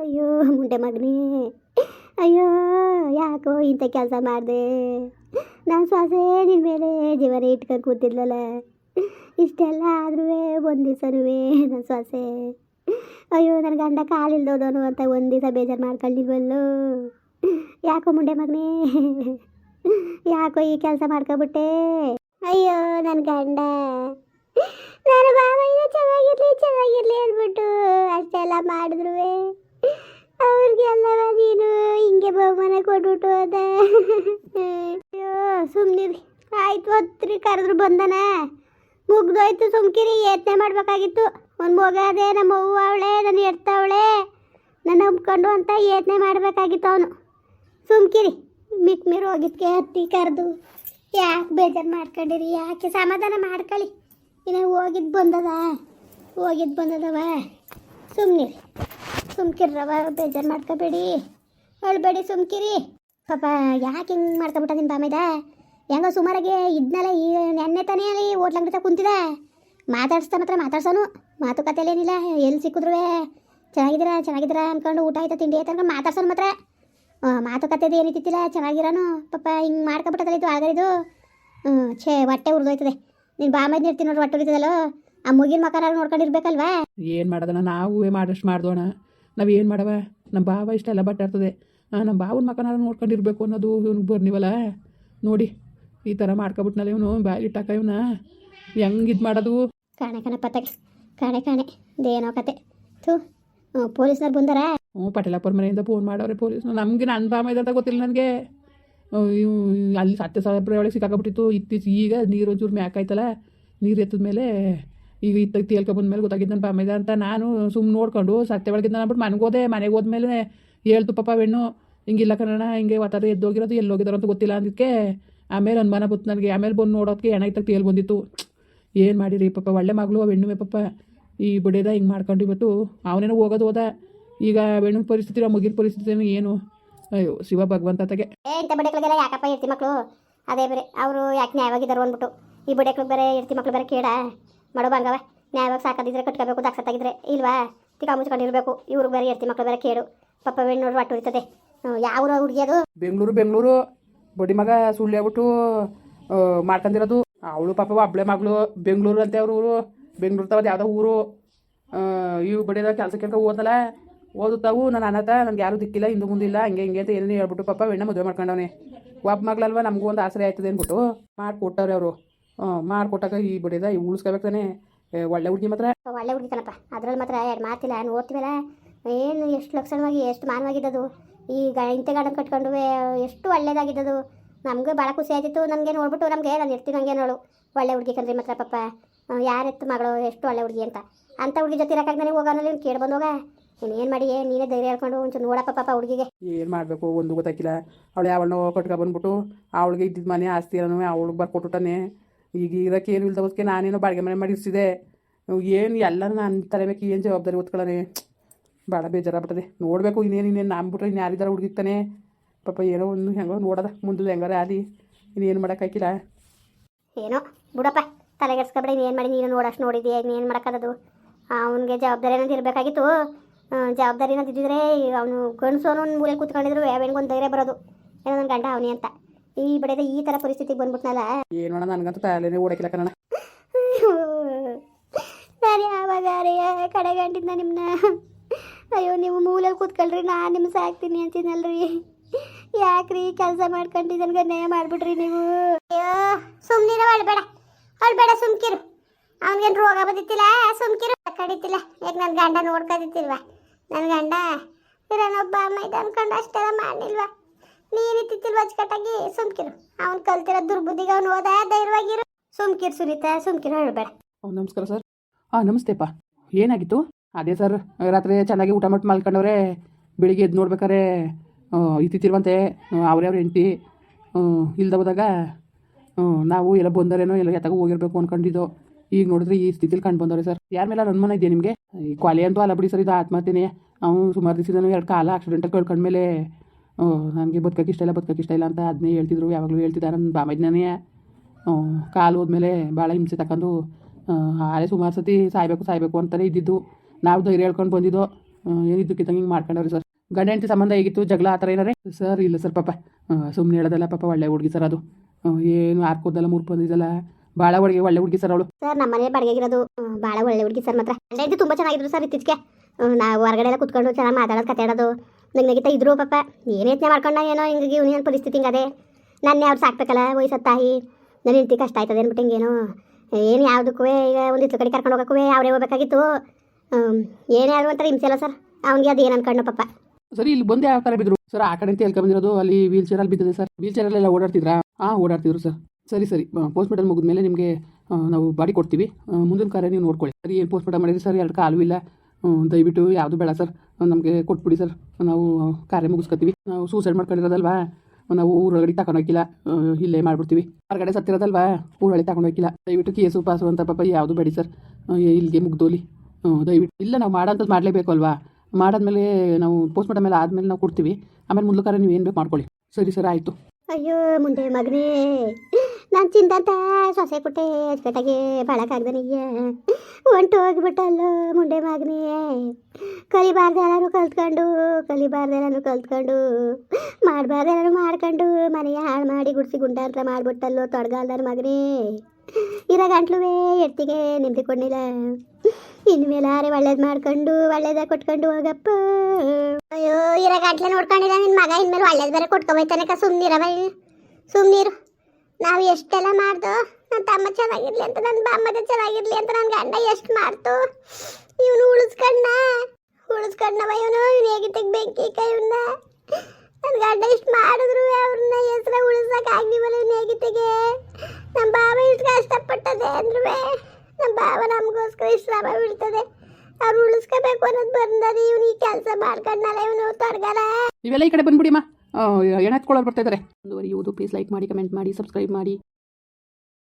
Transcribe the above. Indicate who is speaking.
Speaker 1: ಅಯ್ಯೋ, ಮುಂಡೆ ಮಗನೇ. ಅಯ್ಯೋ, ಯಾಕೋ ಇಂಥ ಕೆಲಸ ಮಾಡಿದೆ? ನಾನು ಸ್ವಾಸೆ ನಿನ್ನ ಮೇಲೆ ಜೀವನ ಇಟ್ಕೊಂಡು ಕೂತಿದ್ಲಲ್ಲ. ಇಷ್ಟೆಲ್ಲ ಆದ್ರೂ ಒಂದು ದಿವಸನೂ ನನ್ನ ಶ್ವಾಸೆ. ಅಯ್ಯೋ ನನ್ನ ಗಂಡ ಕಾಲಿಲ್ದೋದನು ಅಂತ ಒಂದು ದಿವಸ ಬೇಜಾರು ಮಾಡ್ಕೊಂಡಿಲ್ವಲ್ಲೋ ಯಾಕೋ ಮುಂಡೆ ಮಗನೇ? ಯಾಕೋ ಈ ಕೆಲಸ ಮಾಡ್ಕೊಬಿಟ್ಟೆ? ಅಯ್ಯೋ ನನ್ನ ಗಂಡ. ನನ್ನ ಬಾಬಯ್ಯ ಚೆನ್ನಾಗಿರ್ಲಿ ಚೆನ್ನಾಗಿರ್ಲಿ ಅಂದ್ಬಿಟ್ಟು ಅಷ್ಟೆಲ್ಲ ಮಾಡಿದ್ರು ಅವ್ರಿಗೆಲ್ಲ ನೀನು ಹಿಂಗೆ ಬಹುಮಾನ ಕೊಟ್ಬಿಟ್ಟು ಹೋದ. ಅಯ್ಯೋ ಸುಮ್ಮನಿರಿ ಆಯ್ತು ಹತ್ರಿ ಕರೆದ್ರು ಬಂದನ. ಮುಗ್ದೋಯ್ತು ಸುಮ್ಕಿರಿ, ಯತ್ನೆ ಮಾಡ್ಬೇಕಾಗಿತ್ತು. ಒಂದು ಮಗ ಅದೇ, ನಮ್ಮ ಅವ್ವ ಅವಳೆ, ನನ್ನ ಎಡ್ತಾವಳೆ ನನ್ನ ನಂಬ್ಕೊಂಡು ಅಂತ ಯತ್ನೆ ಮಾಡಬೇಕಾಗಿತ್ತು ಅವನು. ಸುಮ್ಕಿರಿ. ಮಿಕ್ ಮೀರ್ ಹೋಗಿದ್ಕೆ ಹತ್ತಿ ಕರೆದು. ಯಾಕೆ ಬೇಜಾರು ಮಾಡ್ಕೊಂಡಿರಿ? ಯಾಕೆ ಸಮಾಧಾನ ಮಾಡ್ಕೊಳ್ಳಿ ಇನ್ನು ಹೋಗಿದ್ದು ಬಂದದ. ಹೋಗಿದ್ದು ಬಂದದವ. ಸುಮ್ಮನಿರಿ ಸುಮ್ಕಿರ್ರವ ಬೇಜಾರು ಮಾಡ್ಕೋಬೇಡಿ. ಹೇಳ್ಬೇಡಿ ಸುಮ್ಕಿರಿ. ಪಾಪ ಯಾಕೆ ಹಿಂಗೆ ಮಾಡ್ಕೊಬಿಟ್ಟ ನಿಮ್ಮ ಬಾಮಿದ? ಹೆಂಗೋ ಸುಮಾರಾಗಿ ಇದ್ನಲ್ಲ, ಈ ನೆನ್ನೆ ತಾನೇ ಅಲ್ಲಿ ಹೋಟ್ಲಂಗಡಿ ಕುಂತಿದ. ಮಾತಾಡ್ಸ್ತಾ ಮಾತ್ರ ಮಾತಾಡ್ಸೋನು. ಏನಿಲ್ಲ ಎಲ್ಲಿ ಸಿಕ್ಕಿದ್ರು ಚೆನ್ನಾಗಿದ್ದೀರಾ ಚೆನ್ನಾಗಿದ್ದೀರಾ ಅನ್ಕೊಂಡು ಊಟ ಆಯ್ತಾ, ತಿಂಡಿ ಆಯ್ತು ಅಂದ್ಕೊಂಡು ಮಾತಾಡ್ಸೋನು ಮಾತ್ರ. ಮಾತುಕತೆದು ಏನಿತ್ತಿಲ್ಲ ಚೆನ್ನಾಗಿರೋನು. ಪಾಪ ಹಿಂಗೆ ಮಾಡ್ಕೊಬಿಟ್ಟದಲ್ಲ ಇದು ಆಗರಿದು ಹ್ಞೂ ಛೇ, ಹೊಟ್ಟೆ ಉರಿದೋಯ್ತದೆ. ನೀನು ಬಾಮೈದು ಇರ್ತೀನಿ ನೋಡ್ರಿ ಹೊಟ್ಟೆ ಉರಿತದಲ್ಲೋ? ಆ ಮುಗಿನ ಮಕನಾರು ನೋಡ್ಕೊಂಡಿರ್ಬೇಕಲ್ವಾ?
Speaker 2: ಏನು ಮಾಡೋದಣ್ಣ, ನಾವು ಮಾಡಷ್ಟು ಮಾಡ್ದೋಣ. ನಾವು ಏನು ಮಾಡವ? ನಮ್ಮ ಭಾವ ಇಷ್ಟೆಲ್ಲ ಬಟ್ಟಾಡ್ತದೆ ನಮ್ಮ ಭಾವನ ಮಕ್ಕನಾರ ನೋಡ್ಕೊಂಡಿರ್ಬೇಕು ಅನ್ನೋದು ಇವ್ನಿಗೆ ಬರ್ನಿವಲ್ಲ ನೋಡಿ ಈ ಥರ ಮಾಡ್ಕೊಬಿಟ್ನಲ್ಲ ಇವನು ಬಾಯಿ ಇಟ್ಟಾಕ ಇವನ. ಹೆಂಗೆ ಇದು ಮಾಡೋದು?
Speaker 1: ಕಾಣೆ ಕಣ ಪತ್ತಗೆ ಕಾಣೆ ಕಾಣೆ. ಇದೇನೋ ಕತೆ. ಥೂ ಪೊಲೀಸ್ನವ್ರು ಬಂದಾರ?
Speaker 2: ಹ್ಞೂ ಪಟೇಲಪ್ಪರ ಮನೆಯಿಂದ ಫೋನ್ ಮಾಡವ್ರೆ ಪೊಲೀಸ್ ನಮಗೆ ನನ್ನ ಭಾವ ಇದೆ ಅಂತ ಗೊತ್ತಿಲ್ಲ ನನಗೆ. ಇವು ಅಲ್ಲಿ ಸತ್ಯ ಸಾಹೇಬ್ರ ಒಳಗೆ ಸಿಕ್ಕಾಕ್ಬಿಟ್ಟಿತ್ತು ಇತ್ತೀಚೆಗೆ ಈಗ ನೀರು ಒಂಚೂರು ಮ್ಯಾಕಾಯ್ತಲ್ಲ ನೀರು ಎತ್ತದ ಮೇಲೆ ಈಗ ಇತ್ತ ತೇಲ್ಕೊ ಬಂದ್ಮೇಲೆ ಗೊತ್ತಾಗಿದ್ದು ನನ್ನ ಪಮ್ಮಿದ ಅಂತ ನಾನು ಸುಮ್ಮನೆ ನೋಡ್ಕೊಂಡು ಸತ್ಯ ಒಳಗಿದ್ದ ಮನೆಗೆ ಹೋದೆ ಮನೆಗೆ ಹೋದ್ಮೇಲೆ ಹೇಳ್ತು ಪಾಪ ಹೆಣ್ಣು, ಹಿಂಗಿಲ್ಲ ಕನ್ನಡ, ಹಿಂಗೆ ಒತ್ತಾರೆ ಎದ್ದೋಗಿರೋದು ಎಲ್ಲಿ ಹೋಗಿದಾರ ಅಂತ ಗೊತ್ತಿಲ್ಲ ಅಂದಕ್ಕೆ ಆಮೇಲೆ ಅನುಮಾನ ಬಂತು ನನಗೆ. ಆಮೇಲೆ ಬಂದು ನೋಡೋದಕ್ಕೆ ಹೆಣ ತಕ್ಕ ತೇಲ್ ಬಂದಿತ್ತು. ಏನು ಮಾಡಿರಿ ಪಾಪ ಒಳ್ಳೆ ಮಗಳು ಆ ಹೆಣ್ಣುವೆ ಪಾಪ ಈ ಬಿಡೇದ ಹಿಂಗೆ ಮಾಡ್ಕೊಂಡು ಇವತ್ತು ಅವನೇನೋ ಹೋಗೋದು ಹೋದ. ಈಗ ಹೆಣ್ಣಿನ ಪರಿಸ್ಥಿತಿ, ಮುಗಿನ ಪರಿಸ್ಥಿತಿ ಏನು? ಅಯ್ಯೋ, ಶಿವ ಭಗವಂತ ತಗೆ.
Speaker 1: ಇಂಥ ಯಾಕಪ್ಪ ಇರ್ತಿ ಮಕ್ಕಳು ಅದೇ ಬೇರೆ, ಅವರು ಯಾಕೆ ನ್ಯಾಯವಾಗಿದ್ದಾರೆ ಅಂದ್ಬಿಟ್ಟು. ಈ ಬಡೆಗಳಿಗೆ ಬೇರೆ ಇರ್ತಿ ಮಕ್ಳು ಬೇರೆ ಕೇಡ ಮಾಡೋ ಬಂಗವ ನ್ಯಾಯವಾಗಿ ಸಾಕದಿದ್ರೆ ಕಟ್ಕೋಬೇಕು ದಾಕ್ಸತ್ತಾಗಿದ್ರೆ ಇಲ್ವಾ? ತಿಕ್ಕ ಮುಚ್ಕೊಂಡಿರ್ಬೇಕು. ಇವ್ರಿಗೆ ಬೇರೆ ಇರ್ತಿ ಮಕ್ಕಳು ಬೇರೆ ಕೇಳು ಪಪ್ಪ ಬೆಣ್ಣು ನೋಡ್ರಿ ಒಟ್ಟು ಉಳಿತದೆ ಯಾವ ಹುಡುಗಿ ಅದು?
Speaker 2: ಬೆಂಗಳೂರು ಬೆಂಗಳೂರು. ಬಡಿ ಮಗ ಸುಳ್ಳು ಹೇಳ್ಬಿಟ್ಟು ಆ, ಮಾಡ್ಕೊಂಡಿರೋದು ಅವಳು ಪಾಪ ಒಬ್ಳೆ ಮಗಳು. ಬೆಂಗಳೂರು ಅಂತ ಅವ್ರ ಊರು. ಬೆಂಗಳೂರು ತವದು ಯಾವುದೋ ಊರು. ಇವು ಬಡಿದ ಕೆಲಸಕ್ಕೆ ಕೆಲಸ ಓದಲ್ಲ ಓದುತ್ತಾವು. ನಾನು ಅನ್ನತ ನನಗೆ ಯಾರು ದಿಕ್ಕಿಲ್ಲ ಹಿಂದೆ ಮುಂದಿಲ್ಲ ಹಂಗೆ ಹಿಂಗೆ ಅಂತ ಏನೇನು ಹೇಳ್ಬಿಟ್ಟು ಪಾಪ ಹೆಣ್ಣ ಮದುವೆ ಮಾಡ್ಕೊಂಡವನೇ. ಒಬ್ಬ ಮಗಳಲ್ವ? ನಮಗೂ ಒಂದು ಆಸರೆ ಆಯ್ತದೆ ಅಂದ್ಬಿಟ್ಟು ಮಾಡಿಕೊಟ್ಟವ್ರೆ ಅವರು. ಮಾಡಿಕೊಟ್ಟಾಗ ಈ ಬಡಿದ ಈ ಉಳಿಸ್ಕೋಬೇಕು ತಾನೆ. ಏ, ಒಳ್ಳೆ ಹುಡುಗಿ ಮಾತ್ರ.
Speaker 1: ಒಳ್ಳೆ ಹುಡುಗಿ ತನಪ್ಪ. ಅದ್ರಲ್ಲಿ ಮಾತ್ರ ಎರಡು ಮಾತಿಲ್ಲ ನೋಡ್ತೀವಲ್ಲ ಏನು ಎಷ್ಟು ಲಕ್ಷಣವಾಗಿ ಎಷ್ಟು ಮಾನವಾಗಿದ್ದದು? ಈಗ ಇಂತೆ ಗಾರ್ಡನ್ ಕಟ್ಕೊಂಡು ಎಷ್ಟು ಒಳ್ಳೇದಾಗಿದ್ದದು? ನಮಗೂ ಭಾಳ ಖುಷಿ ಆಯ್ತಿತ್ತು. ನಮಗೆ ನೋಡ್ಬಿಟ್ಟು ನಮಗೆ ನಾನು ಇರ್ತೀನಿ ಹಂಗೆ ನೋಡು ಒಳ್ಳೆ ಹುಡುಗಿ ಕಣ್ರಿ ಮಾತ್ರ ಪಾಪ. ಯಾರೆತ್ತು ಮಗಳು ಎಷ್ಟು ಒಳ್ಳೆ ಹುಡುಗಿ ಅಂತ. ಅಂಥ ಹುಡುಗಿ ಜೊತೆ ಇರೋಕ್ಕಾಗ ನನಗೆ ಹೋಗೋಣ ನೀನು ಕೇಳಿ ಬಂದೋಗ ನೀನು ಏನು ಮಾಡಿ ನೀನೇ ಧೈರ್ಯ ಹೇಳ್ಕೊಂಡು ಒಂಚೂರು ನೋಡಪ್ಪ ಪಾಪ ಹುಡುಗಿಗೆ.
Speaker 2: ಏನು ಮಾಡಬೇಕು ಒಂದು ಗೊತ್ತಾಗಿಲ್ಲ ಅವಳು ಯಾವಳನ್ನೋ ಕಟ್ಕೊ ಬಂದ್ಬಿಟ್ಟು ಅವಳಿಗೆ ಇದ್ದಿದ್ದು ಮನೆ ಆಸ್ತಿ ಅವಳಿಗೆ ಬರ್ಕೊಟ್ಟಾನೆ ಈಗ ಇದಕ್ಕೆ ಏನು ಇಲ್ದವಕ್ಕೆ ನಾನೇನೋ ಬಾಡಿಗೆ ಮನೆ ಮಾಡಿಸಿದೆ ಏನು ಎಲ್ಲ ನಾನು ತರಬೇಕು ಏನು ಜವಾಬ್ದಾರಿ ಹೊತ್ಕೊಳ್ಳೋಣ ಭಾಳ ಬೇಜಾರಾಗ್ಬಿಟ್ಟದೆ. ನೋಡಬೇಕು, ಇನ್ನೇನು ಇನ್ನೇನು ನಂಬಿಟ್ರೆ ಇನ್ನು ಯಾರಿದಾರ ಹುಡುಗಿತಾನೆ ಪಾಪ ಏನೋ ಒಂದು ಹೆಂಗೋ ನೋಡೋದ, ಮುಂದೆ ಹೆಂಗಾರ ಆಲಿ ಇನ್ನೇನು ಮಾಡೋಕ್ಕಾಗಿಲ್ಲ
Speaker 1: ಏನೋ, ಬಿಡಪ್ಪ, ತಲೆಗೆಡ್ಸ್ಕೊಬಿಡ ಏನು ಮಾಡಿ ನೀನು ನೋಡಷ್ಟು ನೋಡಿದ್ಯಾ ಏನು ಮಾಡೋಕ್ಕದು ಅವನಿಗೆ ಜವಾಬ್ದಾರಿ ಅನ್ನೋದು ಇರಬೇಕಾಗಿತ್ತು? ಜವಾಬ್ದಾರಿ ಅನ್ನೋದು ಇದ್ದಿದ್ರೆ, ಅವನು ಗಂಡಸು ಅವನು ಮೂಲೆ ಕೂತ್ಕೊಂಡಿದ್ರು ಯಾವೇನಿಗೊಂದು ಧೈರ್ಯ ಬರೋದು. ಏನೋ ನನ್ನ ಗಂಡ ಅವನೇ ಅಂತ. ಈ ಬಡದ ಈ ತರ ಪರಿಸ್ಥಿತಿಗೆ ಬಂದ್ಬಿಟ್ನಲ್ಲ.
Speaker 2: ಏನು ಮಾಡೋಣ? ನನಗಂತೂ ತಲೆನೇ ಓಡಕಿಲ್ಲ ಕಣ
Speaker 1: ನಾನು ಯಾವಾಗ ಕಡೆಗಂಟಿದ್ನ ನಿಮ್ಮನ್ನ ಅಯ್ಯೋ ನೀವು ಮೂಲಲ್ಲಿ ಕೂತ್ಕೊಳ್ರಿ ನಾನು ನಿಮ್ಮ ಸಾಕ್ತೀನಿ ಅಂತೀನಲ್ರಿ. ಯಾಕ್ರಿ ಕೆಲಸ ಮಾಡ್ಕೊಂಡು ನನಗೆ ನ್ಯಾಯ ಮಾಡಿಬಿಟ್ರಿ ನೀವು? ಅಯ್ಯೋ ಸುಮ್ಮನೆ ಅಳ್ಬೇಡ ಅಳ್ಬೇಡ ಸುಮ್ಕಿರು. ಅವನಿಗೇನು ರೋಗ ಬಂದಿತ್ತಿಲ್ಲ? ಸುಮ್ಕಿರು. ಕಡಿತಿಲ್ಲ ಯಾಕೆ ನನ್ನ ಗಂಡ ನೋಡ್ಕೊದಿತ್ತಿಲ್ವ? ನನ್ನ ಗಂಡ? ಇರೋನೊಬ್ಬ ಇದೆ ಅನ್ಕೊಂಡು ಅಷ್ಟೆಲ್ಲ ಮಾಡಿಲ್ವಾ ನೀನಿತ್ತಿಲ್ವ ಅಚ್ಚುಕಟ್ಟಾಗಿ ಸುಮ್ಕಿರು. ಅವ್ನು ಕಲ್ತಿರೋ ದುರ್ಬುದ್ಧಿಗೆ ಅವ್ನು ಹೋದ ಧೈರ್ಯವಾಗಿರು. ಸುಮ್ಕಿರು ಸುನೀತಾ, ಸುಮ್ಕಿರು ಅಳ್ಬೇಡ
Speaker 2: ಓ, ನಮಸ್ಕಾರ ಸರ್. ಹಾಂ ನಮಸ್ತೆಪ್ಪ. ಏನಾಗಿತ್ತು? ಅದೇ ಸರ್, ರಾತ್ರಿ ಚೆನ್ನಾಗಿ ಊಟ ಮಾಡಿ ಮಲ್ಕೊಂಡವ್ರೆ ಬೆಳಿಗ್ಗೆ ಎದ್ದು ನೋಡ್ಬೇಕಾರೆ ಇತ್ತಿತ್ತಿರುವಂತೆ ಅವರೇ ಅವ್ರ ಹೆಂಡ್ತಿ ಇಲ್ದ ಹೋದಾಗ ನಾವು ಎಲ್ಲ ಬಂದರೇನೋ ಎಲ್ಲ ಎತ್ತಾಗ ಹೋಗಿರ್ಬೇಕು ಅನ್ಕೊಂಡಿದ್ದು. ಈಗ ನೋಡಿದ್ರೆ ಈ ಸ್ಥಿತಿಲಿ ಕಂಡು ಬಂದವ್ರೆ ಸರ್. ಯಾರ ಮೇಲೆ ಅನುಮಾನ ಇದೆಯಾ ನಿಮಗೆ? ಈ ಕ್ವಾಲಿ ಅಂತೂ ಅಲ್ಲ ಬಿಡಿ ಸರ್, ಇದು ಆತ್ಮಹತ್ಯೆನೇ. ಅವನು ಸುಮಾರು ದಿವಸದ ಎರಡು ಕಾಲ ಆಕ್ಸಿಡೆಂಟಾಗಿ ಕಳ್ಕೊಂಡ್ಮೇಲೆ ನನಗೆ ಬದುಕಕ್ಕೆ ಇಷ್ಟ ಇಲ್ಲ ಬದುಕಕ್ಕೆ ಇಷ್ಟ ಇಲ್ಲ ಅಂತ ಅದನ್ನೇ ಹೇಳ್ತಿದ್ರು. ಯಾವಾಗಲೂ ಹೇಳ್ತಿದ್ದಾರೆ ನನ್ನ ಬಾಮಜ್ಞಾನೇ. ಕಾಲು ಹೋದ್ಮೇಲೆ ಭಾಳ ಹಿಂಸೆ ತಗೊಂಡು ಹಾಳೆ ಸುಮಾರು ಸತಿ ಸಾಯ್ಬೇಕು ಸಾಯ್ಬೇಕು ಅಂತಲೇ ಇದ್ದಿದ್ದು. ನಾವು ಧೈರ್ಯ ಹೇಳ್ಕೊಂಡು ಬಂದಿದ್ದು. ಏನಿದ್ದಕ್ಕಿದ್ದಂಗೆ ಹಿಂಗೆ ಮಾಡ್ಕೊಂಡವ್ರಿ ಸರ್. ಗಂಡ ಹೆಂಡತಿ ಸಂಬಂಧ ಹೇಗಿತ್ತು? ಜಗಳ ಆ ಥರ ಏನಾರೆ ಸರ್ ಇಲ್ಲ ಸರ್ ಪಾಪ. ಸುಮ್ಮನೆ ಹೇಳೋದಲ್ಲ ಪಾಪ ಒಳ್ಳೆ ಹುಡುಗಿ ಸರ್ ಅದು. ಏನು ಆರ್ಕೋದಲ್ಲ ಮೂರು ಬಂದಿದ್ದಲ್ಲ. ಭಾಳ ಹುಡುಗಿ ಒಳ್ಳೆ ಹುಡುಗಿ ಸರ್ ಅವಳು.
Speaker 1: ಸರ್ ನಮ್ಮ ಮನೆ ಬಾಡಿಗೆಗಿರೋದು ಭಾಳ ಒಳ್ಳೆ ಹುಡುಗಿ ಸರ್ ಮಾತ್ರ. ಗಂಡ ತುಂಬ ಚೆನ್ನಾಗಿದ್ರು ಸರ್ ಇತ್ತೀಚೆಗೆ. ನಾವು ಹೊರಗಡೆ ಎಲ್ಲ ಕುತ್ಕೊಂಡು ಚೆನ್ನಾಗಿ ಮಾತಾಡೋದು ಕತ್ತಾಡೋದು ನಂಗೆ ನಗಿತಾ ಇದ್ರು ಪಾಪ. ಏನು ಯತ್ನೆ ಮಾಡ್ಕೊಂಡ ಏನೋ ಹಿಂಗಾಗಿ ಏನು ಪರಿಸ್ಥಿತಿ ಹಿಂಗದೆ ನನ್ನ ಅವ್ರು ಸಾಕ್ಬೇಕಲ್ಲ ವಯಸ್ಸದ ತಾಯಿ ನನ್ನ ಹೆಂಡತಿ ಕಷ್ಟ ಆಯ್ತದೆ ಅಂದ್ಬಿಟ್ಟು ಹಿಂಗೇನು. ಏನು ಯಾವುದಕ್ಕೂ ಈಗ ಒಂದು ಇತ್ತು ಕಡೆ ಕರ್ಕೊಂಡು ಹೋಗಕ್ಕೂ ಅವರೇ ಹೋಗ್ಬೇಕಾಗಿತ್ತು. ಏನೇ ಆದರೂ ಒಂಥರ ಹಿಂಸೆ ಅಲ್ಲ ಸರ್. ಅವ್ನಿಗೆ ಅದು ಏನು ಅನ್ಕೊಂಡು ಪಾಪ.
Speaker 2: ಸರಿ, ಇಲ್ಲಿ ಬಂದೆ ಯಾವ ಥರ ಬಿದ್ರು. ಸರ್, ಆ ಕಡೆ ಅಂತ ಹೇಳ್ಕೊಂಬಂದಿರೋದು ಅಲ್ಲಿ ವೀಲ್ ಚೇರಲ್ಲಿ ಬಿದ್ದಿದೆ ಸರ್. ವೀಲ್ ಚೇರಲ್ಲೆಲ್ಲ ಓಡಾಡ್ತಿದ್ರಾ? ಹಾಂ ಓಡಾಡ್ತಿದ್ರು ಸರ್. ಸರಿ ಸರಿ. ಪೋಸ್ಟ್ ಮಾರ್ಟಮ್ ಮುಗಿದ್ಮೇಲೆ ನಿಮಗೆ ನಾವು ಬಾಡಿ ಕೊಡ್ತೀವಿ. ಮುಂದಿನ ಕಾರ್ಯ ನೀವು ನೋಡ್ಕೊಳ್ಳಿ. ಸರಿ, ಏನು ಪೋಸ್ಟ್ ಮಾಡಿದ್ರಿ ಸರ್? ಎರಡು ಕಾಲು ಇಲ್ಲ. ದಯವಿಟ್ಟು ಯಾವುದು ಬೇಡ ಸರ್. ನಮಗೆ ಕೊಟ್ಬಿಡಿ ಸರ್. ನಾವು ಕಾರ್ಯ ಮುಗಿಸ್ಕೊತೀವಿ. ನಾವು ಸೂಸೈಡ್ ಮಾಡ್ಕೊಂಡಿರೋದಲ್ವಾ? ನಾವು ಊರೊಳಗಡೆ ತಗೊಂಡೋಗಿಲ್ಲ ಇಲ್ಲೇ ಮಾಡ್ಬಿಡ್ತೀವಿ. ಹೊರಗಡೆ ಸತ್ತಿರೋದಲ್ವಾ? ಊರೊಳಗೆ ತಗೊಂಡೋಗಿಲ್ಲ ದಯವಿಟ್ಟು ಕೇಸು ಪಾಸು ಅಂತ ಪಾಪ ಯಾವುದು ಬೇಡಿ ಸರ್. ಇಲ್ಲಿಗೆ ಮುಗ್ದೋಲಿ. ಹ್ಞೂ ದಯವಿಟ್ಟು ಇಲ್ಲ, ನಾವು ಮಾಡೋಂಥದ್ದು ಮಾಡಲೇಬೇಕು ಅಲ್ವಾ? ಮಾಡಾದ್ಮೇಲೆ ನಾವು ಪೋಸ್ಟ್ ಮಾರ್ಟಮ್ ಮೇಲೆ ಆದಮೇಲೆ ನಾವು ಕೊಡ್ತೀವಿ. ಆಮೇಲೆ ಮುಂದಕ್ಕಾರ ನೀವು ಏನು ಬೇಕು ಮಾಡ್ಕೊಳ್ಳಿ. ಸರಿ ಸರ್, ಆಯಿತು.
Speaker 1: ಅಯ್ಯೋ, ಮುಂದೆ ಮಗನೇ. ನಾನು ಚಿಂತಂತ ಸೊಸೆ ಕುಟ್ಟೆ ಅಚ್ಚುಕಟ್ಟಾಗಿ ಬಾಳಕ್ಕಾಗ್ದನಿಗೆ ಹೊಂಟು ಹೋಗ್ಬಿಟ್ಟಲ್ಲ ಮುಂಡೆ ಮಗನಿಯೇ ಕಲಿಬಾರ್ದು ಎಲ್ಲರೂ ಕಲ್ತ್ಕೊಂಡು ಕಲಿಬಾರ್ದು ಕಲ್ತ್ಕೊಂಡು ಮಾಡಬಾರ್ದು ಎಲ್ಲರೂ ಮಾಡ್ಕೊಂಡು, ಮನೆಯ ಹಾಳು ಮಾಡಿ ಗುಡಿಸಿ ಗುಂಡ ಅಂತ ಮಾಡ್ಬಿಟ್ಟಲ್ಲೋ ತೊಡಗಾಲ್ದಾರ ಮಗನೇ. ಇರೋ ಗಂಟ್ಲುವೇ ಎತ್ತಿಗೆ ನಿಮ್ದು ಕೊಡ್ಲಿಲ್ಲ ಇನ್ಮೇಲಾರೆ ಒಳ್ಳೇದು ಮಾಡ್ಕೊಂಡು, ಒಳ್ಳೇದ ಕೊಟ್ಕೊಂಡು ಹೋಗಪ್ಪ. ಅಯ್ಯೋ, ಇರೋ ಗಂಟ್ಲೆ ನೋಡ್ಕೊಂಡಿಲ್ಲ ನಿನ್ನ ಮಗ, ಇನ್ಮೇಲೆ ಒಳ್ಳೇದು ಬೇರೆ ಕೊಟ್ಕೊಬೋಯ್ತಾನೆ ಸುಮ್ಮನಿರವ ಸುಮ್ಮನಿರು ನಾವು ಎಷ್ಟೆಲ್ಲ ಮಾಡ್ದು ನನ್ನ ತಮ್ಮ ಚೆನ್ನಾಗಿರ್ಲಿ ಅಂತ ನನ್ನ ಬಾಮ್ಮದ ಚೆನ್ನಾಗಿರ್ಲಿ ಅಂತ ನನ್ನ ಗಂಡ ಎಷ್ಟು ಮಾಡ್ತು? ಇವನು ಉಳಿಸ್ಕಣ್ಣ ಉಳಿಸ್ಕಣ್ಣವ ಇವನು? ಇವನು ಹೇಗಿದ್ದಕ್ಕೆ ಬೆಂಕಿ ಕೈ ಇವನ್ನ ನನ್ನ ಗಂಡ ಇಷ್ಟು ಮಾಡಿದ್ರು ಅವ್ರನ್ನ ಹೆಸ್ರ ಉಳಿಸಕ್ ಆಗಿವಲ್ಲ ಇವನು ಹೇಗಿದ್ದಗೆ ನಮ್ಮ ಬಾವ ಇಷ್ಟು ಕಷ್ಟಪಟ್ಟದೆ ಅಂದ್ರೂ ನಮ್ಮ ಬಾಬ ನಮಗೋಸ್ಕರ ಇಷ್ಟು ಶ್ರಮ ಬೀಳ್ತದೆ. ಅವ್ರು ಉಳಿಸ್ಕೋಬೇಕು ಅನ್ನೋದು ಬಂದದ, ಇವನು ಈ ಕೆಲಸ ಮಾಡ್ಕೊಂಡಲ್ಲ ಇವನು ತೊಡಗಲ್ಲ
Speaker 2: ಇವೆಲ್ಲ ಈ ಕಡೆ ಬಂದ್ಬಿಡಿಮ್ಮ ಎಣ್ಣೆ ಹತ್ಕೊಳ್ಳೋರು ಬರ್ತಾ ಇದ್ದಾರೆ ಮುಂದುವರಿಯುವುದು. ಪ್ಲೀಸ್ ಲೈಕ್ ಮಾಡಿ ಕಮೆಂಟ್ ಮಾಡಿ ಸಬ್ಸ್ಕ್ರೈಬ್ ಮಾಡಿ.